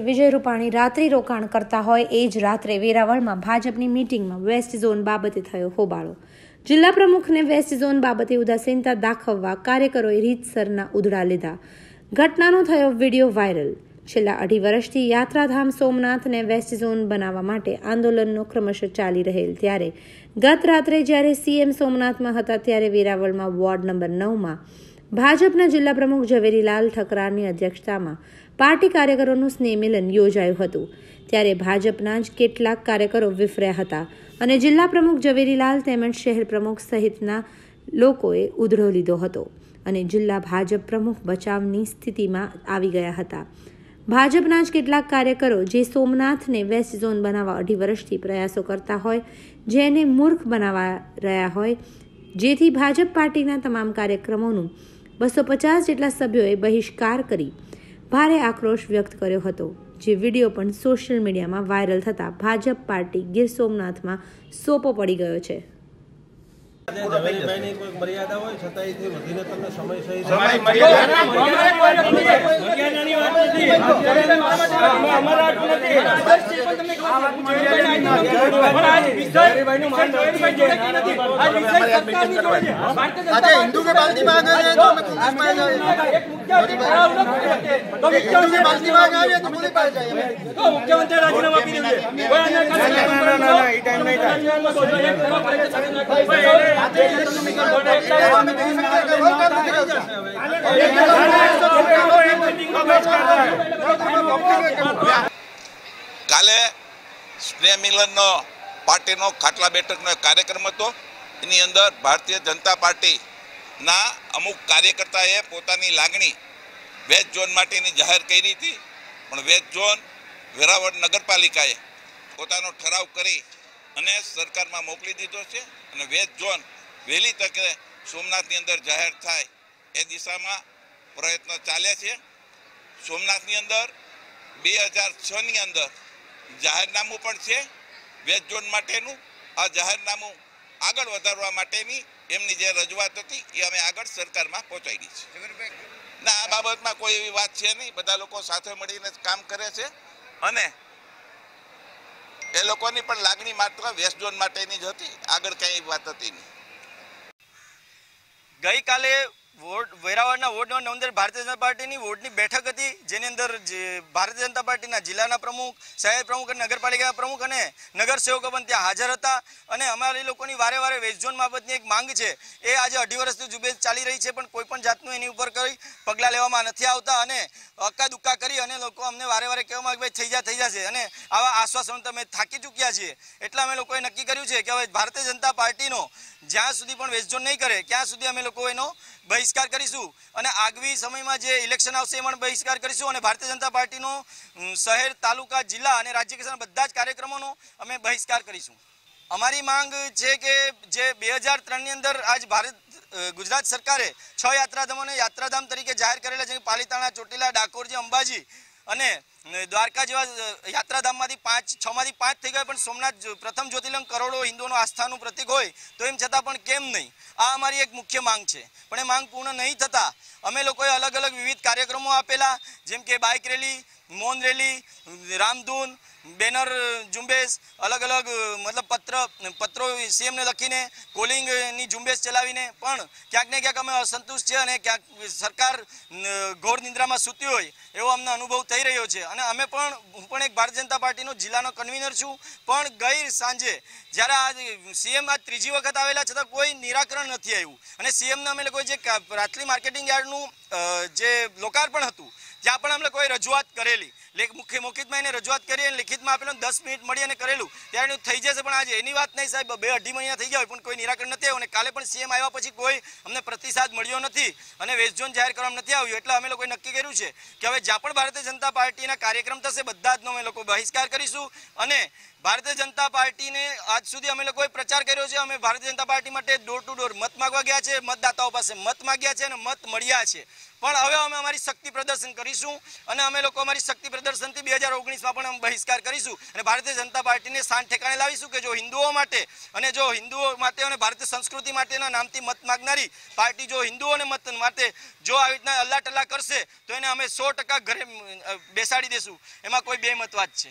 વિજય રૂપાણી રાત્રિ રોકાણ કરતા હોય એ જ રાત્રે વેરાવળમાં ભાજપની મીટિંગમાં વેસ્ટ ઝોન બાબતે થયો હોબાળો. જિલ્લા પ્રમુખને વેસ્ટ ઝોન બાબતે ઉદાસીનતા દાખવવા કાર્યકરોએ રીતસરના ઉધડા લીધા. ઘટનાનો થયો વીડિયો વાયરલ. છેલ્લા અઢી વર્ષથી યાત્રાધામ સોમનાથને વેસ્ટ ઝોન બનાવવા માટે આંદોલનનો ક્રમશઃ ચાલી રહેલ ત્યારે ગત રાત્રે જ્યારે સીએમ સોમનાથમાં હતા ત્યારે વેરાવળમાં વોર્ડ નંબર નવમાં ભાજપના જિલ્લા પ્રમુખ ઝવેરીલાલ ઠકરારની અધ્યક્ષતામાં પાર્ટી કાર્યકરોનું સ્નેહ મિલન યોજાયું હતું. ત્યારે ભાજપના જ કેટલાક કાર્યકરો વિફર્યા હતા અને જિલ્લા પ્રમુખ ઝવેરીલાલ તેમજ શહેર પ્રમુખ સહિતના લોકોએ ઉધડો લીધો હતો અને જિલ્લા ભાજપ પ્રમુખ બચાવની સ્થિતિમાં આવી ગયા હતા. ભાજપના જ કેટલાક કાર્યકરો જે સોમનાથને વેસ્ટ ઝોન બનાવવા અઢી વર્ષથી પ્રયાસો કરતા હોય, જેને મૂર્ખ બનાવવા રહ્યા હોય, જેથી ભાજપ પાર્ટીના તમામ કાર્યક્રમોનું બસો પચાસ જેટલા સભ્યોએ બહિષ્કાર કરી ભારે આક્રોશ વ્યક્ત કર્યો હતો, જે વીડિયો પણ સોશિયલ મીડિયામાં વાયરલ થતાં ભાજપ પાર્ટી ગીર સોમનાથમાં સોપો પડી ગયો છે. મર્યાદા હોય છતાં વધીને તમને હિન્દુ કે બાલ્ટી મુખ્યમંત્રી રાજીનામા આપી દીધું કાલે સ્નેહ પાર્ટીનો ખાટલા બેઠકનો કાર્યક્રમ હતો. એની અંદર ભારતીય જનતા પાર્ટીના અમુક કાર્યકર્તાએ પોતાની લાગણી વેસ્ટ ઝોન માટેની જાહેર કરી હતી. પણ વેસ્ટ ઝોન વેરાવળ નગરપાલિકાએ પોતાનો ઠરાવ કરી અને સરકારમાં મોકલી દીધો છે. અને વેસ્ટ ઝોન વહેલી તકે સોમનાથની અંદર જાહેર થાય એ દિશામાં પ્રયત્ન ચાલ્યા છે. સોમનાથની અંદર બે હજાર છની અંદર જાહેરનામું પણ છે. વેસ્ટ ઝોન માટેનું. આ જાહેરનામું આગળ વધારવા માટેની એમની જે રજૂઆત હતી એ અમે આગળ સરકારમાં પહોંચાડી છે. ના આ બાબતમાં કોઈ એવી વાત છે નહીં. બધા લોકો સાથે મળીને જ કામ કરે છે. અને એ લોકોની પણ લાગણી માત્ર વેસ્ટ ઝોન માટેની જ હતી. આગળ કંઈ વાત હતી નહીં. ગઈકાલે વોર્ડ, વેરાવળના વોર્ડ નંબર અંદર ભારતીય જનતા પાર્ટીની વોર્ડની બેઠક હતી, જેની અંદર ભારતીય જનતા પાર્ટીના જિલ્લાના પ્રમુખ, શહેર પ્રમુખ અને નગરપાલિકા પ્રમુખ અને નગરસેવકો પણ ત્યાં હાજર હતા. અને અમારી લોકોની વારે વારે વેસ્ટઝોન બાબતની એક માંગ છે, એ આજે અઢી વર્ષથી ઝુંબેશ ચાલી રહી છે, પણ કોઈ પણ જાતનું એની ઉપર કઈ પગલાં લેવામાં નથી આવતા. અને અક્કા દુક્કા કરી અને લોકો અમને વારે વારે કહેવામાં કે ભાઈ થઈ જા, થઈ જશે. અને આવા આશ્વાસનો તમે થાકી ચૂક્યા છીએ. એટલે અમે લોકોએ નક્કી કર્યું છે કે હવે ભારતીય જનતા પાર્ટીનો જ્યાં સુધી પણ વેસ્ટ ઝોન નહીં કરે, ત્યાં સુધી અમે લોકો એનો બહિષ્કાર કરીશું. અને આગવી સમયમાં જે ઇલેક્શન આવશે એમાં બહિષ્કાર કરીશું અને ભારતીય જનતા પાર્ટીનો શહેર, તાલુકા, જિલ્લા અને રાજ્ય કક્ષાના બધા જ કાર્યક્રમોનો અમે બહિષ્કાર કરીશું. અમારી માંગ છે કે જે બે હજાર ત્રણની અંદર આજ ભારત ગુજરાત સરકારે છ યાત્રાધામોને યાત્રાધામ તરીકે જાહેર કરેલા છે, પાલીતાણા, ચોટીલા ડાકોરજી અંબાજી અને દ્વારકા જેવા યાત્રાધામમાંથી પાંચ છ માંથી પાંચ થઈ ગયા, પણ સોમનાથ પ્રથમ જ્યોતિર્લિંગ કરોડો હિન્દુઓનું આસ્થાનું પ્રતિક હોય, તો એમ છતાં પણ કેમ નહીં? આ અમારી એક મુખ્ય માંગ છે. પણ એ માંગ પૂર્ણ નહીં થતાં અમે લોકોએ અલગ અલગ વિવિધ કાર્યક્રમો આપેલા, જેમ કે બાઇક રેલી, મૌન રેલી, રામધૂન, બેનર ઝુંબેશ અલગ અલગ મતલબ પત્ર, પત્રો સીએમને લખીને કોલિંગની ઝુંબેશ ચલાવીને, પણ ક્યાંક ને ક્યાંક અમે અસંતુષ્ટ છે અને ક્યાંક સરકાર ઘોર નિંદ્રામાં સૂતી હોય એવો અમને અનુભવ થઈ રહ્યો છે. અને અમે પણ, હું પણ એક ભારતીય જનતા પાર્ટીનો જિલ્લાનો કન્વીનર છું. પણ ગઈ સાંજે જ્યારે આ સીએમ આ ત્રીજી વખત આવેલા, છતાં કોઈ નિરાકરણ નથી આવ્યું. અને સીએમને અમે લોકોએ જે રાત્રિ માર્કેટિંગ યાર્ડનું જે લોકાર્પણ હતું ત્યાં પણ અમે કોઈ રજૂઆત કરેલી મુખ્ય મુખિતમાં એને રજૂઆત કરી અને લિખિતમાં આપેલું દસ મિનિટ મળી અને કરેલું, ત્યારે થઈ જશે. પણ આજે એની વાત નહીં સાહેબ, બે અઢી મહિના થઈ ગયા પણ કોઈ નિરાકરણ નથી આવ્યું અને કાલે પણ સીએમ આવ્યા પછી કોઈ અમને પ્રતિસાદ મળ્યો નથી અને વેસ્ટ ઝોન જાહેર કરવામાં નથી આવ્યું. એટલે અમે લોકોએ નક્કી કર્યું છે કે હવે જ્યાં પણ ભારતીય જનતા પાર્ટીના કાર્યક્રમ થશે બધા જનો અમે લોકો બહિષ્કાર કરીશું અને ભારતીય જનતા પાર્ટીને આજ સુધી અમે લોકોએ પ્રચાર કર્યો છે. અમે ભારતીય જનતા પાર્ટી માટે ડોર ટુ ડોર મત માગવા ગયા છે, મતદાતાઓ પાસે મત માગ્યા છે અને મત મળ્યા છે. પણ હવે અમે અમારી શક્તિ પ્રદર્શન કરીશું અને અમે લોકો અમારી શક્તિ પ્રદર્શનથી બે હજાર ઓગણીસમાં પણ અમે બહિષ્કાર કરીશું અને ભારતીય જનતા પાર્ટીને શાન ઠેકાણે લાવીશું કે જો હિન્દુઓ માટે અને જો હિન્દુઓ માટે અને ભારતીય સંસ્કૃતિ માટેના નામથી મત માગનારી પાર્ટી જો હિન્દુઓને મત માટે જો આવી રીતના અલ્લા ટલ્લા કરશે તો એને અમે સો ઘરે બેસાડી દેશું. એમાં કોઈ બે મતવાદ છે.